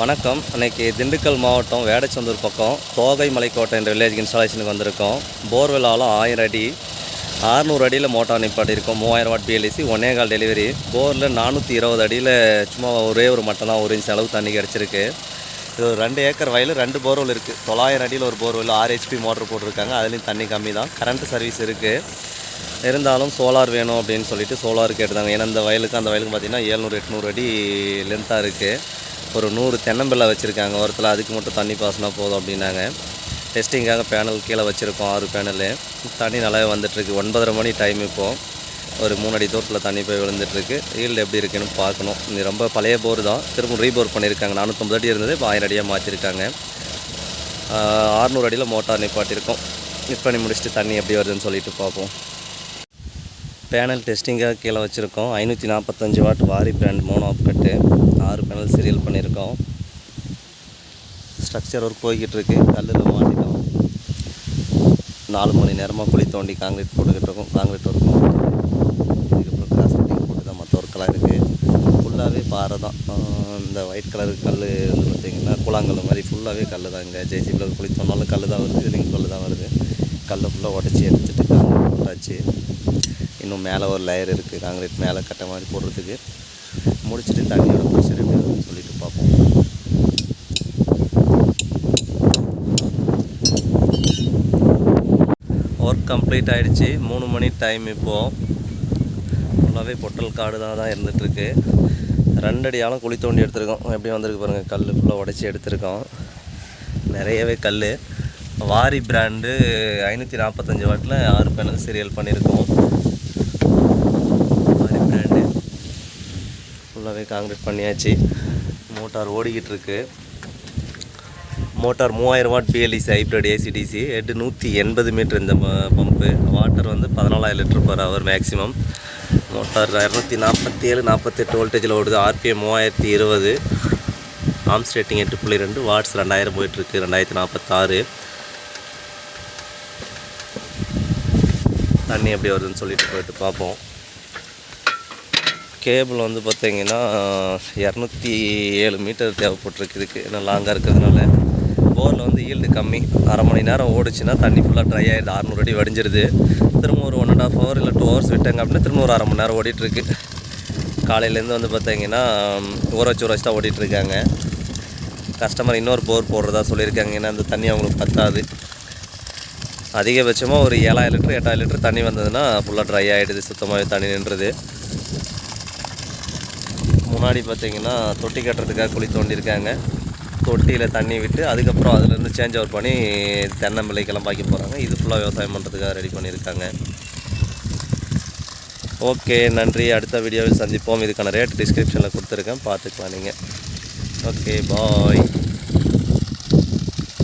வணக்கம். இன்னைக்கு திண்டுக்கல் மாவட்டம் வேடச்சந்தூர் பக்கம் தோகை மலைக்கோட்டை என்ற வில்லேஜ் இன்ஸ்டாலேஷனுக்கு வந்திருக்கோம். போர்வெல் ஆழம் ஆயிரம் அடி ஆறுநூறு அடியில் மோட்டார் நிப்பாட்டியிருக்கோம். மூவாயிரம் வாட் பிஎல்சி ஒன்னே கால் டெலிவரி போரில் நானூற்றி இருபது அடியில் சும்மா ஒரே ஒரு மட்டும் தான் ஒரு இன்ச் அளவு தண்ணி கிடச்சிருக்கு. இது ஒரு ரெண்டு ஏக்கர் வயலில் ரெண்டு போர்வெல் இருக்குது தொள்ளாயிரம் அடியில் ஒரு போர்வெல் ஆறு ஹெச்பி மோட்டர் போட்டிருக்காங்க. அதுலேயும் தண்ணி கம்மி தான். கரண்ட்டு சர்வீஸ் இருக்குது இருந்தாலும் சோலார் வேணும் அப்படின்னு சொல்லிட்டு சோலார் கேட்டுதாங்க. ஏன்னா இந்த வயலுக்கு அந்த வயலுக்கு பார்த்தீங்கன்னா ஏழ்நூறு எட்நூறு அடி லென்த்தாக இருக்குது ஒரு நூறு தென்னம்பிள்ளை வச்சுருக்காங்க. ஒருத்தில் அதுக்கு மட்டும் தண்ணி பாசனா போதும் அப்படின்னாங்க. டெஸ்டிங்காக பேனல் கீழே வச்சுருக்கோம். ஆறு பேனலு தண்ணி நல்லாவே வந்துட்டுருக்கு. ஒன்பதரை மணி டைம் இப்போது ஒரு மூணு அடி தூரத்தில் தண்ணி போய் விழுந்துட்டுருக்கு. ஈல்டு எப்படி இருக்குன்னு பார்க்கணும். இது ரொம்ப பழைய போர் தான். திரும்ப ரீபோர் பண்ணியிருக்காங்க. நானூற்றம்பது அடி இருந்தது. இப்போ ஆயிரம் அடியாக மாற்றிருக்காங்க ஆறுநூறு அடியில் மோட்டார் நிப்பாட்டியிருக்கோம். ஃபிட் பண்ணி முடிச்சுட்டு தண்ணி எப்படி வருதுன்னு சொல்லிட்டு பார்ப்போம். பேனல் டெஸ்டிங்காக கீழே வச்சுருக்கோம். ஐநூற்றி நாற்பத்தஞ்சு வாட் வாரி பிராண்ட் மோனோ கட்டு ஆறு பேனல் சீரியல் பண்ணியிருக்கோம். ஸ்ட்ரக்சர் ஒர்க் போய்கிட்டுருக்கு கல்லில் மாட்டிட்டோம். நாலு மணி நேரமாக குழி தோண்டி காங்கிரீட் போட்டுக்கிட்டு இருக்கோம். காங்கிரீட் ஒர்க் இதுக்கப்புறம் கிராஸ் கட்டிங் போட்டு தான் மற்ற ஒர்க்கெல்லாம் இருக்குது ஃபுல்லாகவே பாறை தான். இந்த ஒயிட் கலர் கல் வந்து பார்த்திங்கன்னா கூழாங்கல் மாதிரி ஃபுல்லாகவே கல் தான் இங்கே. ஜேசிபியில் குழி தோணாலும் கல் தான் வருது. இதுலேயும் கல் தான் வருது. கல்லை ஃபுல்லாக உடச்சி எடுத்துட்டு காங்கிரீட் போட்டாச்சு. இன்னும் மேலே ஒரு லேயர் இருக்குது காங்கிரீட் மேலே கட்ட மாதிரி போடுறதுக்கு. முடிச்சுட்டு தண்ணியோட ப்ரெஷர் எப்படி வருதுன்னு சொல்லிட்டு பார்ப்போம். ஒர்க் கம்ப்ளீட் ஆகிடுச்சு மூணு மணி டைம் இப்போது ஃபுல்லாகவே பொட்டல் காடு தான் தான் இருந்துகிட்ருக்கு ரெண்டடி ஆழம் குழி தோண்டி எடுத்திருக்கோம். எப்படி வந்திருக்கு பாருங்கள் கல் ஃபுல்லாக உடச்சி எடுத்திருக்கோம். நிறையவே கல் வாரி பிராண்டு ஐநூற்றி நாற்பத்தஞ்சு வாட்டில் ஆறு பேனல் சீரியல் பண்ணியிருக்கோம் வாரி பிராண்டு. ஃபுல்லாகவே காங்கிரீட் பண்ணியாச்சு. மோட்டார் ஓடிக்கிட்டு இருக்கு மோட்டார் மூவாயிரம் watt BLEC hybrid ACDC head நூற்றி எண்பது மீட்டர் இந்த ப- பம்பு வாட்டர் வந்து பதினாலாயிரம் litre per hour maximum motor இரநூத்தி நாற்பத்தி ஏழு நாற்பத்தெட்டு வோல்டேஜில் ஓடுது. ஆர்பிஎம் மூவாயிரத்தி இருபது. ஆம்ஸ் ரேட்டிங் எட்டு புள்ளி ரெண்டு வாட்ஸ் ரெண்டாயிரம் போயிட்டுருக்கு. ரெண்டாயிரத்தி நாற்பத்தாறு தண்ணி எப்படி வருதுன்னு சொல்லிட்டு போயிட்டு பார்ப்போம். கேபிள் வந்து பார்த்திங்கன்னா இரநூத்தி ஏழு மீட்டர் தேவைப்பட்டிருக்குதுக்கு ஏன்னா லாங்காக இருக்கிறதுனால. போரில் வந்து ஈல்டு கம்மி. அரை மணி நேரம் ஓடிச்சுன்னா தண்ணி ஃபுல்லாக ட்ரை ஆகிடுது அறநூறு அடி வடிஞ்சிருது. திரும்ப ஒரு ஒன் அண்ட் ஆஃப் ஹவர் இல்லை டூ ஹவர்ஸ் விட்டாங்க அப்படின்னா திரும்ப ஒரு அரை மணி நேரம் ஓடிட்டுருக்கு. காலையிலேருந்து வந்து பார்த்தீங்கன்னா ஊற வச்சு ஊற வச்சு தான் ஓடிட்டுருக்காங்க. கஸ்டமர் இன்னொரு போர் போடுறதா சொல்லியிருக்காங்க. ஏன்னா அந்த தண்ணி அவங்களுக்கு பத்தாது. அதிகபட்சமாக ஒரு ஏழாயிரம் லிட்டர் எட்டாயிரம் லிட்டர் தண்ணி வந்ததுன்னா ஃபுல்லாக ட்ரை ஆகிடுது சுத்தமாகவே தண்ணி நின்றுது. முன்னாடி பார்த்தீங்கன்னா தொட்டி கட்டுறதுக்காக குழி தோண்டியிருக்காங்க. தொட்டியில் தண்ணி விட்டு அதுக்கப்புறம் அதுலேருந்து சேஞ்ச் அவுட் பண்ணி தென்னம்பிள்ளைக்கெல்லாம் பாய்க்க போகிறாங்க இது ஃபுல்லாக விவசாயம் பண்ணுறதுக்காக ரெடி பண்ணியிருக்காங்க. ஓகே நன்றி. அடுத்த வீடியோவில் சந்திப்போம். இதுக்கான ரேட் டிஸ்கிரிப்ஷனில் கொடுத்துருக்கேன். பார்த்துக்கலாம் நீங்கள் ஓகே பாய்